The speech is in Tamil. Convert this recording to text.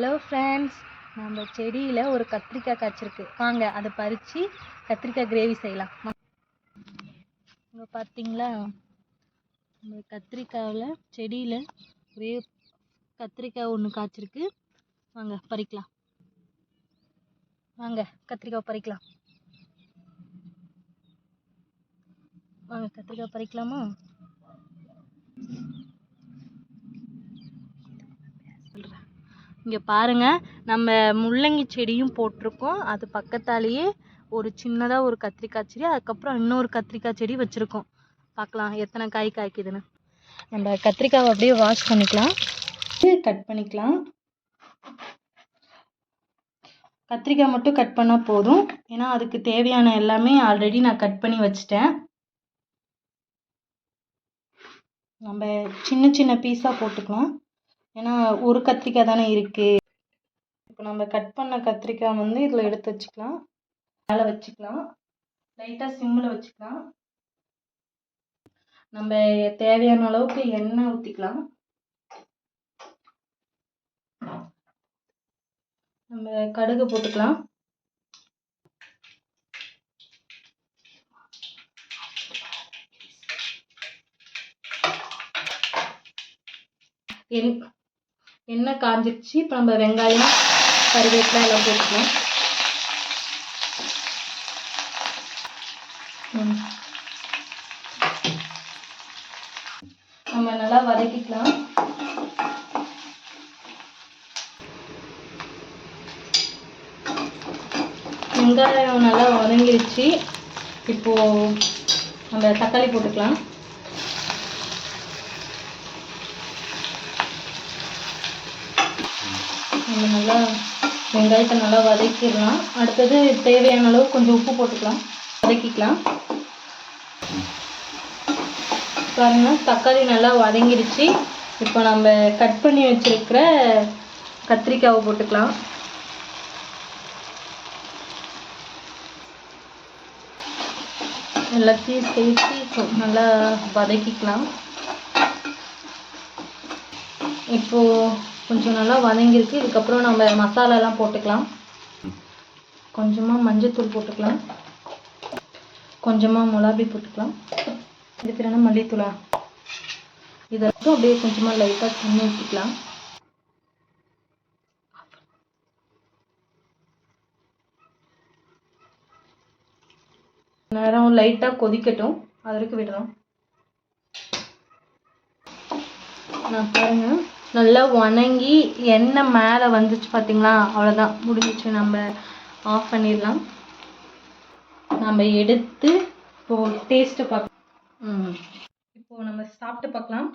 ஹலோ ஃப்ரெண்ட்ஸ் நம்ம செடியில் ஒரு கத்திரிக்காய் காய்ச்சிருக்கு. வாங்க அதை பறித்து கத்திரிக்காய் கிரேவி செய்யலாம். இங்கே பார்த்தீங்களா நம்ம கத்திரிக்காயில் செடியில் ஒரே கத்திரிக்காய் ஒன்று காய்ச்சிருக்கு. வாங்க பறிக்கலாம். வாங்க கத்திரிக்காய் பறிக்கலாம். வாங்க கத்திரிக்காய் பறிக்கலாமா? இங்கே பாருங்க நம்ம முள்ளங்கி செடியும் போட்டிருக்கோம். அது பக்கத்தாலேயே ஒரு சின்னதாக ஒரு கத்திரிக்காய் செடி அதுக்கப்புறம் இன்னொரு கத்திரிக்காய் செடி வச்சுருக்கோம். பார்க்கலாம் எத்தனை காய் காய்க்குதுன்னு. நம்ம கத்திரிக்காவை அப்படியே வாஷ் பண்ணிக்கலாம். கட் பண்ணிக்கலாம். கத்திரிக்காய் மட்டும் கட் பண்ணால் போதும். ஏன்னா அதுக்கு தேவையான எல்லாமே ஆல்ரெடி நான் கட் பண்ணி வச்சிட்டேன். நம்ம சின்ன சின்ன பீஸாக போட்டுக்கலாம். ஏன்னா ஒரு கத்திரிக்காய் தானே இருக்குது இப்போ நம்ம கட் பண்ண கத்திரிக்காய் வந்து இதில் எடுத்து வச்சுக்கலாம். மேலே வச்சுக்கலாம். லைட்டாக சிம்மில் வச்சுக்கலாம். நம்ம தேவையான அளவுக்கு எண்ணெய் ஊற்றிக்கலாம் நம்ம கடுகு போட்டுக்கலாம். என் எண்ணெய் காஞ்சிடுச்சு இப்போ நம்ம வெங்காயம் கருவேப்பிலை எல்லாம் போட்டுக்கலாம். நம்ம நல்லா வதக்கிக்கலாம். வெங்காயம் நல்லா வதங்கிடுச்சு இப்போ நம்ம தக்காளி போட்டுக்கலாம். நம்ம நல்லா வெங்காயத்தை நல்லா வதக்கிடலாம். அடுத்தது தேவையான அளவு கொஞ்சம் உப்பு போட்டுக்கலாம். வதக்கிக்கலாம். பாருங்கள் தக்காளி நல்லா வதங்கிடுச்சு இப்போ நம்ம கட் பண்ணி வச்சுருக்கிற கத்திரிக்காவை போட்டுக்கலாம். எல்லாத்தையும் சேர்த்து நல்லா வதக்கிக்கலாம். இப்போது கொஞ்சம் நல்லா வதங்கிருக்கு இதுக்கப்புறம் நம்ம மசாலாலாம் போட்டுக்கலாம். கொஞ்சமாக மஞ்சத்தூள் போட்டுக்கலாம். கொஞ்சமாக மிளகாய் போட்டுக்கலாம். இது பேர் என்ன மல்லித்தூளா. இதெல்லாம் அப்படியே கொஞ்சமாக லைட்டாக தண்ணி ஊற்றிக்கலாம் நேரம் லைட்டாக கொதிக்கட்டும். அது வரைக்கும் விடலாம். நான் பாருங்கள் நல்லா வணங்கி எண்ணெய் மேலே வந்துச்சு பார்த்தீங்களா அவ்வளோதான் முடிஞ்சிச்சு. நம்ம ஆஃப் பண்ணிடலாம். நம்ம எடுத்து இப்போது டேஸ்ட்டு பார்க்க இப்போது நம்ம சாப்பிட்டு பார்க்கலாம்.